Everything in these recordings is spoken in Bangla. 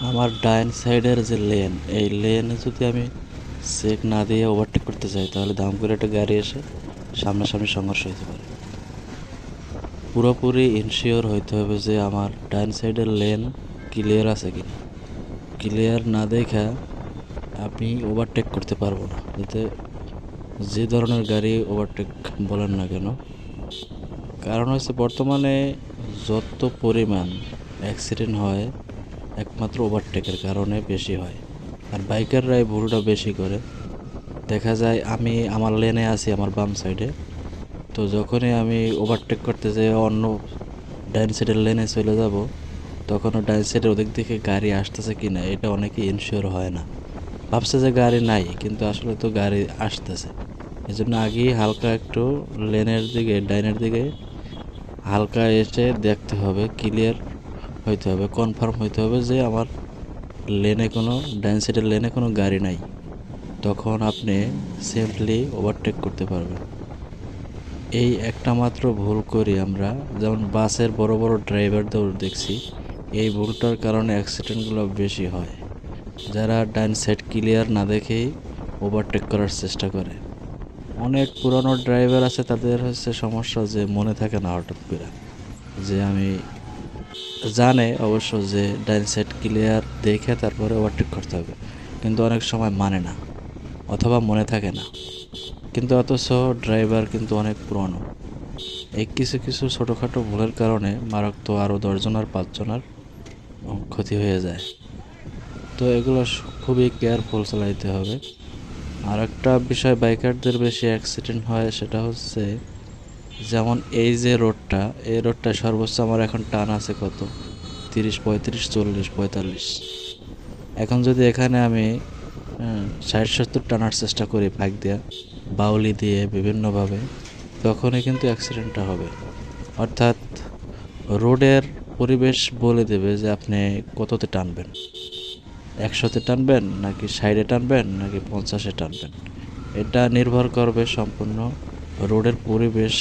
আমার ডাইন সাইডের যে লেন এই লেনে যদি আমি চেক না দিয়ে ওভারটেক করতে চাই তাহলে দাম করে একটা গাড়ি এসে সামনাসামনি সংঘর্ষ হতে পারে। পুরোপুরি ইনশিওর হইতে হবে যে আমার ডাইন সাইডের লেন ক্লিয়ার আছে কিনা। ক্লিয়ার না দেখা আমি ওভারটেক করতে পারব না। যাতে যে ধরনের গাড়ি ওভারটেক বলেন না কেন, কারণ হচ্ছে বর্তমানে যত পরিমাণ অ্যাক্সিডেন্ট হয় একমাত্র ওভারটেকের কারণে বেশি হয়। আর বাইকাররাই ভুলটা বেশি করে। দেখা যায় আমি আমার লেনে আছি, আমার বাম সাইডে তো যখনই আমি ওভারটেক করতে যাই অন্য ডাইন সাইডের লেনে চলে যাব, তখন ডাইন সাইডের ওদিক থেকে গাড়ি আসতেছে কি না, এটা অনেকে ইনশিওর হয় না। ভাবছে যে গাড়ি নাই, কিন্তু আসলে তো গাড়ি আসতেছে। এই জন্য আগেই হালকা একটু লেনের দিকে, ডাইনের দিকে হালকা এসে দেখতে হবে ক্লিয়ার হইতে হবে কনফার্ম হইতে হবে যে আমার লেনে কোনো ডাইন সাইডের লেনে কোনো গাড়ি নাই। তখন আপনি সেফলি ওভারটেক করতে পারবেন। এই একটা মাত্র ভুল করি আমরা, যেমন বাসের বড় বড় ড্রাইভারদের দেখছি, এই ভুলটার কারণে অ্যাক্সিডেন্টগুলো বেশি হয়। যারা ডাইন সাইড ক্লিয়ার না দেখেই ওভারটেক করার চেষ্টা করে। অনেক পুরনো ড্রাইভার আছে, তাদের হচ্ছে সমস্যা যে মনে থাকে না হঠাৎ করে, যে আমি জানে অবশ্য যে ডাইন সাইড ক্লিয়ার দেখে তারপরে ওভারটেক করতে হবে। কিন্তু অনেক সময় মানে না, অথবা মনে থাকে না। কিন্তু অথচ ড্রাইভার কিন্তু অনেক পুরনো। এই কিছু কিছু ছোটোখাটো ভুলের কারণে মারাত্মক আরও দশজন আর পাঁচজনের ক্ষতি হয়ে যায়। তো এগুলো খুবই কেয়ারফুল চালাইতে হবে। আর একটা বিষয় বাইকারদের বেশি অ্যাক্সিডেন্ট হয় সেটা হচ্ছে যেমন এই যে রোডটা, এই রোডটা সর্বোচ্চ আমার এখন টান আছে কত? তিরিশ, পঁয়ত্রিশ, চল্লিশ, পঁয়তাল্লিশ। এখন যদি এখানে আমি ষাট, সত্তর টানার চেষ্টা করি বাইক দিয়ে, বাউলি দিয়ে বিভিন্নভাবে, তখনই কিন্তু অ্যাক্সিডেন্টটা হবে। অর্থাৎ রোডের পরিবেশ বলে দেবে যে আপনি কততে টানবেন? একশোতে টানবেন নাকি সাইডে টানবেন নাকি পঞ্চাশে টানবেন? এটা নির্ভর করবে সম্পূর্ণ রোডের পরিবেশ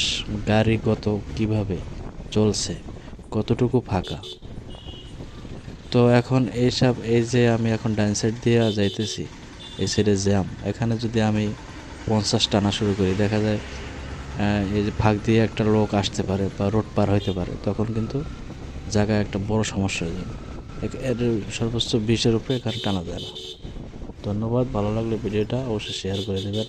গাড়ি কত কীভাবে চলছে, কতটুকু ফাঁকা? তো এখন এইসব, এই যে আমি এখন ডাইন সাইড দিয়ে যাইতেছি, এই সাইডে জ্যাম এখানে যদি আমি পঞ্চাশ টানা শুরু করি, দেখা যায় এই যে ফাঁক দিয়ে একটা লোক আসতে পারে বা রোড পার হইতে পারে, তখন কিন্তু জায়গায় একটা বড় সমস্যা হয়ে যাবে। এর সর্বোচ্চ বিশের উপরে এখানে টানা যায় না। ধন্যবাদ, ভালো লাগলে ভিডিওটা অবশ্যই শেয়ার করে দেবেন।